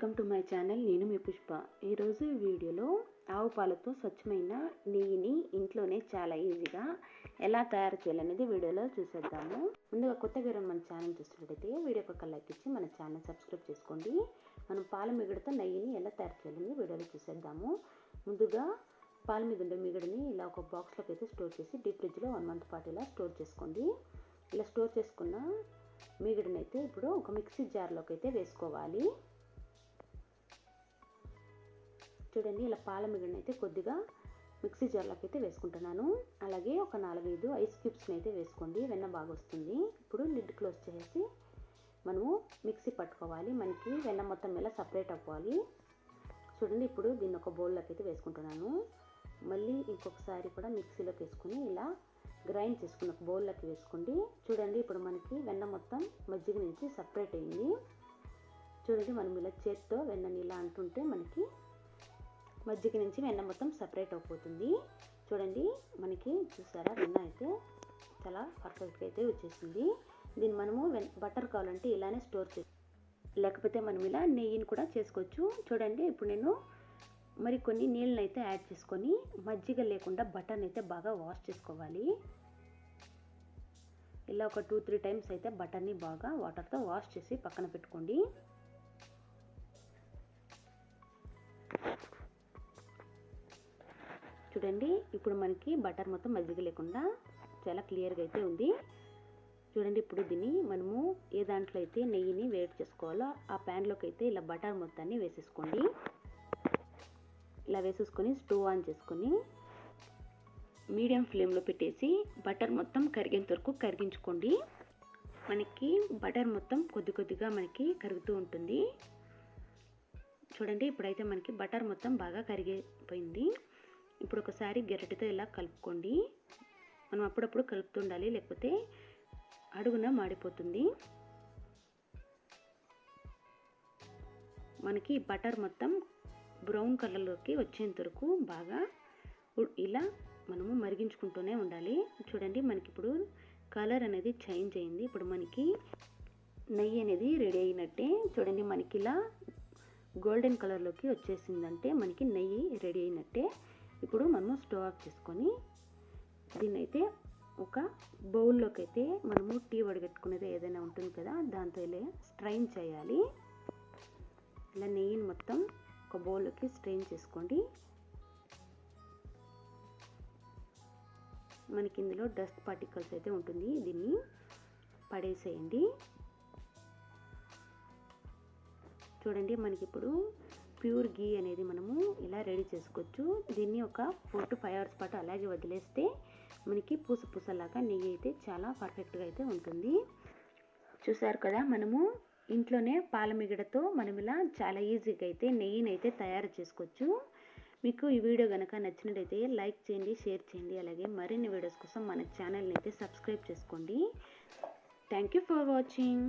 Welcome to my channel నేను మీ పుష్ప. ఈరోజు ఈ వీడియోలో ఆవు పాలతో స్వచ్ఛమైన నెయ్యిని ఇంట్లోనే చాలా ఈజీగా ఎలా తయారు చేయాలనేది వీడియోలో చూసేద్దాము. ముందుగా కొత్తగా ఎవరైనా మన ఛానల్ చూస్తున్నట్టయితే వీడియో ఒక లైక్ ఇచ్చి మన ఛానల్ సబ్స్క్రైబ్ చేసుకోండి. మనం పాల మిగడతో నెయ్యిని ఎలా తయారు చేయాలని వీడియోలో చూసేద్దాము. ముందుగా పాల మీద ఉండే మిగడని ఇలా ఒక బాక్స్లోకి అయితే స్టోర్ చేసి డీప్ ఫ్రిడ్జ్లో వన్ మంత్ పాటు ఇలా స్టోర్ చేసుకోండి. ఇలా స్టోర్ చేసుకున్న మిగడనైతే ఇప్పుడు ఒక మిక్సీ జార్లోకి అయితే వేసుకోవాలి. చూడండి ఇలా పాల మిగిలిన అయితే కొద్దిగా మిక్సీ జార్లోకి అయితే వేసుకుంటున్నాను. అలాగే ఒక నాలుగైదు ఐస్ క్యూబ్స్ని అయితే వేసుకోండి వెన్న బాగా వస్తుంది. ఇప్పుడు లిడ్ క్లోజ్ చేసి మనము మిక్సీ పట్టుకోవాలి. మనకి వెన్న మొత్తం ఇలా సపరేట్ అవ్వాలి. చూడండి ఇప్పుడు దీన్ని ఒక బౌల్లోకి అయితే వేసుకుంటున్నాను. మళ్ళీ ఇంకొకసారి కూడా మిక్సీలోకి వేసుకుని ఇలా గ్రైండ్ చేసుకున్న ఒక బౌల్లోకి వేసుకోండి. చూడండి ఇప్పుడు మనకి వెన్న మొత్తం మజ్జిగ నుంచి సపరేట్ అయింది. చూడండి మనం ఇలా చేత్తో వెన్నని ఇలా అంటుంటే మనకి మజ్జిగ నుంచి వెన్న మొత్తం సపరేట్ అయిపోతుంది. చూడండి మనకి చూసారా వెన్న అయితే చాలా పర్ఫెక్ట్గా అయితే వచ్చేసింది. దీన్ని మనము బటర్ కావాలంటే ఇలానే స్టోర్ చేసి లేకపోతే మనం ఇలా నెయ్యిని కూడా చేసుకోవచ్చు. చూడండి ఇప్పుడు నేను మరి కొన్ని నీళ్ళని అయితే యాడ్ చేసుకొని మజ్జిగ లేకుండా బటర్ని అయితే బాగా వాష్ చేసుకోవాలి. ఇలా ఒక టూ త్రీ టైమ్స్ అయితే బటర్ని బాగా వాటర్తో వాష్ చేసి పక్కన పెట్టుకోండి. చూడండి ఇప్పుడు మనకి బటర్ మొత్తం మజ్జిగ లేకుండా చాలా క్లియర్గా అయితే ఉంది. చూడండి ఇప్పుడు దీన్ని మనము ఏ దాంట్లో అయితే నెయ్యిని వేడి చేసుకోవాలో ఆ ప్యాన్లోకి అయితే ఇలా బటర్ మొత్తాన్ని వేసేసుకోండి. ఇలా వేసేసుకొని స్టవ్ ఆన్ చేసుకొని మీడియం ఫ్లేమ్లో పెట్టేసి బటర్ మొత్తం కరిగేంత వరకు కరిగించుకోండి. మనకి బటర్ మొత్తం కొద్ది కొద్దిగా మనకి కరుగుతూ ఉంటుంది. చూడండి ఇప్పుడైతే మనకి బటర్ మొత్తం బాగా కరిగిపోయింది. ఇప్పుడు ఒకసారి గెరటితో ఇలా కలుపుకోండి. మనం అప్పుడప్పుడు కలుపుతుండాలి లేకపోతే అడుగున మాడిపోతుంది. మనకి బటర్ మొత్తం బ్రౌన్ కలర్లోకి వచ్చేంత వరకు బాగా ఇలా మనము మరిగించుకుంటూనే ఉండాలి. చూడండి మనకి ఇప్పుడు కలర్ అనేది చేంజ్ అయింది. ఇప్పుడు మనకి నెయ్యి అనేది రెడీ అయినట్టే. చూడండి మనకి ఇలా గోల్డెన్ కలర్లోకి వచ్చేసిందంటే మనకి నెయ్యి రెడీ అయినట్టే. ఇప్పుడు మనము స్టవ్ ఆఫ్ చేసుకొని దీన్నైతే ఒక బౌల్లోకి అయితే మనము టీ వడగట్టుకునేది ఏదైనా ఉంటుంది కదా దాంతో ఇలా స్ట్రైన్ చేయాలి. ఇలా నెయ్యిని మొత్తం ఒక బౌల్లోకి స్ట్రెయిన్ చేసుకోండి. మనకి ఇందులో డస్ట్ పార్టికల్స్ అయితే ఉంటుంది. దీన్ని పడేసేయండి. చూడండి మనకి ఇప్పుడు ప్యూర్ గీ అనేది మనము ఇలా రెడీ చేసుకోవచ్చు. దీన్ని ఒక ఫోర్ టు ఫైవ్ అవర్స్ పాటు అలాగే వదిలేస్తే మనకి పూస పూసలాగా నెయ్యి అయితే చాలా పర్ఫెక్ట్గా అయితే ఉంటుంది. చూసారు కదా మనము ఇంట్లోనే పాల మిగడతో మనం ఇలా చాలా ఈజీగా అయితే నెయ్యిని అయితే తయారు చేసుకోవచ్చు. మీకు ఈ వీడియో కనుక నచ్చినట్టయితే లైక్ చేయండి షేర్ చేయండి అలాగే మరిన్ని వీడియోస్ కోసం మన ఛానల్ని అయితే సబ్స్క్రైబ్ చేసుకోండి. Thank you for watching.